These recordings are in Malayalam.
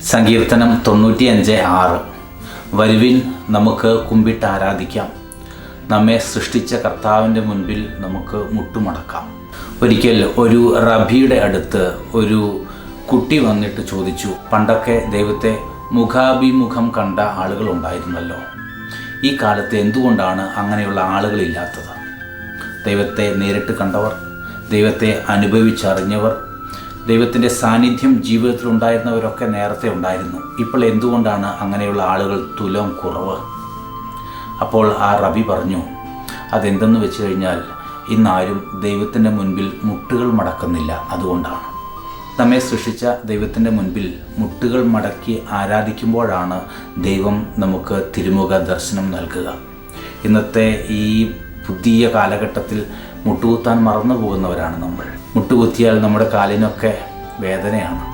സങ്കീർത്തനം തൊണ്ണൂറ്റി അഞ്ച് ആറ്. വരുവിൻ നമുക്ക് കുമ്പിട്ട് ആരാധിക്കാം. നമ്മെ സൃഷ്ടിച്ച കർത്താവിന്റെ മുൻപിൽ നമുക്ക് മുട്ടുമടക്കാം. ഒരിക്കൽ ഒരു റബിയുടെ അടുത്ത് ഒരു കുട്ടി വന്നിട്ട് ചോദിച്ചു പണ്ടൊക്കെ ദൈവത്തെ മുഖാഭിമുഖം കണ്ട ആളുകൾ ഉണ്ടായിരുന്നല്ലോ. ഈ കാലത്ത് എന്തുകൊണ്ടാണ് അങ്ങനെയുള്ള ആളുകളില്ലാത്തത് ദൈവത്തെ നേരിട്ട് കണ്ടവർ ദൈവത്തെ അനുഭവിച്ചറിഞ്ഞവർ ദൈവത്തിന്റെ സാന്നിധ്യം ജീവിതത്തിൽ ഉണ്ടായിരുന്നവരൊക്കെ നേരത്തെ ഉണ്ടായിരുന്നു. ഇപ്പോൾ എന്തുകൊണ്ടാണ് അങ്ങനെയുള്ള ആളുകൾ തുലം കുറവ്? അപ്പോൾ ആ റബി പറഞ്ഞു അതെന്തെന്ന് വെച്ച് കഴിഞ്ഞാൽ ഇന്നാരും ദൈവത്തിന്റെ മുൻപിൽ മുട്ടുകൾ മടക്കുന്നില്ല അതുകൊണ്ടാണ്. നമ്മെ സൃഷ്ടിച്ച ദൈവത്തിന്റെ മുൻപിൽ മുട്ടുകൾ മടക്കി ആരാധിക്കുമ്പോഴാണ് ദൈവം നമുക്ക് തിരുമുഖ ദർശനം നൽകുക. ഇന്നത്തെ ഈ പുതിയ കാലഘട്ടത്തിൽ മുട്ടുകുത്താൻ മറന്നു പോകുന്നവരാണ് നമ്മൾ. മുട്ടുകുത്തിയാൽ നമ്മുടെ കാലിനൊക്കെ വേദനയാണ്.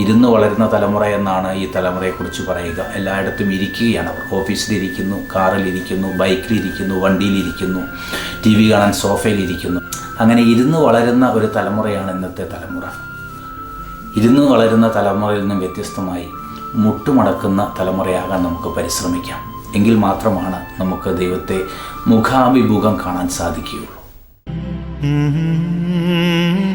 ഇരുന്ന് വളരുന്ന തലമുറ എന്നാണ് ഈ തലമുറയെക്കുറിച്ച് പറയുക. എല്ലായിടത്തും ഇരിക്കുകയാണ് അവർ. ഓഫീസിലിരിക്കുന്നു കാറിലിരിക്കുന്നു ബൈക്കിലിരിക്കുന്നു വണ്ടിയിലിരിക്കുന്നു ടി വി കാണാൻ സോഫയിലിരിക്കുന്നു. അങ്ങനെ ഇരുന്ന് വളരുന്ന ഒരു തലമുറയാണ് ഇന്നത്തെ തലമുറ. ഇരുന്ന് വളരുന്ന തലമുറയിൽ നിന്നും വ്യത്യസ്തമായി മുട്ടുമടക്കുന്ന തലമുറയാകാൻ നമുക്ക് പരിശ്രമിക്കാം. എങ്കിൽ മാത്രമാണ് നമുക്ക് ദൈവത്തെ മുഖാഭിമുഖം കാണാൻ സാധിക്കുകയുള്ളൂ. Mm-hmm.